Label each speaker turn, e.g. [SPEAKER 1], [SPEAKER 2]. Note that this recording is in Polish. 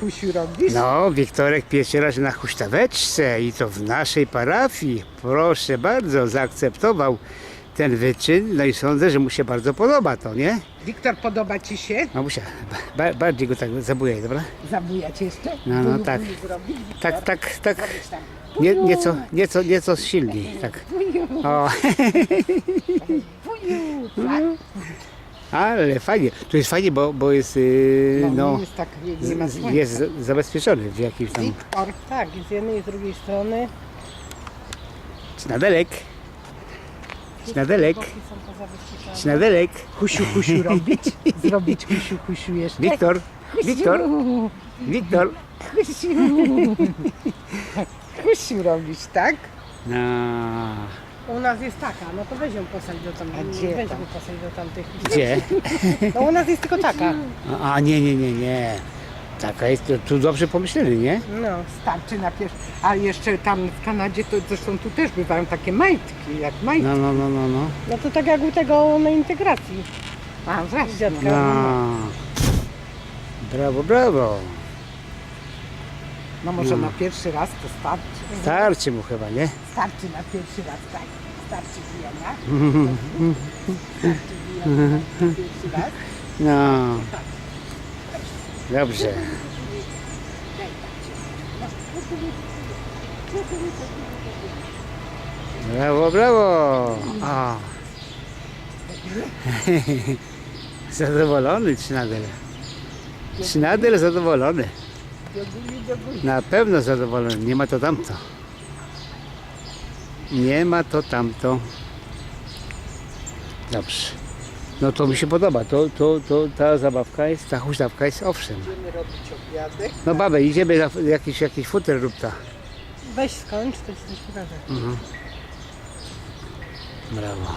[SPEAKER 1] Kusiu robisz?
[SPEAKER 2] No, Wiktorek pierwszy raz na huśtaweczce i to w naszej parafii. Proszę bardzo, zaakceptował ten wyczyn. No i sądzę, że mu się bardzo podoba to, nie?
[SPEAKER 1] Wiktor, podoba ci się?
[SPEAKER 2] Mamusia, ba bardziej go tak zabujaj, dobra?
[SPEAKER 1] Zabujać jeszcze?
[SPEAKER 2] No, no,
[SPEAKER 1] Buju,
[SPEAKER 2] tak.
[SPEAKER 1] buju zrobić?
[SPEAKER 2] Tak, tak, tak.
[SPEAKER 1] Tam.
[SPEAKER 2] Nie, nieco, nieco, nieco silniej, tak.
[SPEAKER 1] Buju,
[SPEAKER 2] O,
[SPEAKER 1] buju, tak.
[SPEAKER 2] Ale fajnie. Tu jest fajnie, bo, bo jest, yy,
[SPEAKER 1] No,
[SPEAKER 2] no,
[SPEAKER 1] nie jest tak, nie, nie ma słońca.
[SPEAKER 2] jest za- zabezpieczony w jakimś tam
[SPEAKER 1] Wiktor,
[SPEAKER 3] Tak, z jednej i z drugiej strony.
[SPEAKER 2] śnadelek. Śnadelek,
[SPEAKER 3] Boki są pozabezpieczone.
[SPEAKER 2] śnadelek.
[SPEAKER 1] Kusiu, kusiu robić? Zrobić kusiu, kusiu jeszcze?
[SPEAKER 2] Wiktor, Wiktor, Wiktor.
[SPEAKER 1] Kusiu. Kusiu robić, tak?
[SPEAKER 2] No,
[SPEAKER 3] U nas jest taka, no to weź ją posadź do tam,
[SPEAKER 1] A gdzie
[SPEAKER 3] weź
[SPEAKER 1] tam?
[SPEAKER 3] go posadź do tamtych.
[SPEAKER 2] gdzie?
[SPEAKER 3] No u nas jest tylko taka.
[SPEAKER 2] A, a nie, nie, nie, nie. Taka jest, to, tu dobrze pomyśleli, nie?
[SPEAKER 3] No.
[SPEAKER 1] Starczy na pierwszy. A jeszcze tam w Kanadzie, to zresztą tu też bywają takie majtki, jak majtki.
[SPEAKER 2] No, no, no, no, no.
[SPEAKER 3] No to tak jak u tego na integracji.
[SPEAKER 1] A, wreszcie.
[SPEAKER 3] Dziadka.
[SPEAKER 2] no. Brawo, brawo.
[SPEAKER 1] No może na pierwszy raz to starczy.
[SPEAKER 2] Starczy mu chyba, nie?
[SPEAKER 1] Starczy na pierwszy raz, tak. Starczy bijania. Starczy bijania na pierwszy raz.
[SPEAKER 2] No. Dobrze. Brawo, brawo. O. Zadowolony Cznadel. Cznadel zadowolony. Na pewno zadowolony. Nie ma to tamto. Nie ma to tamto. Dobrze. No to mi się podoba. To, to, to ta zabawka jest, ta huśtawka jest owszem.
[SPEAKER 1] Będziemy robić obiadek.
[SPEAKER 2] No babę, idziemy na jakiś, jakiś futer rób ta.
[SPEAKER 3] Weź skończ, to ci coś pokażę.
[SPEAKER 2] Brawo.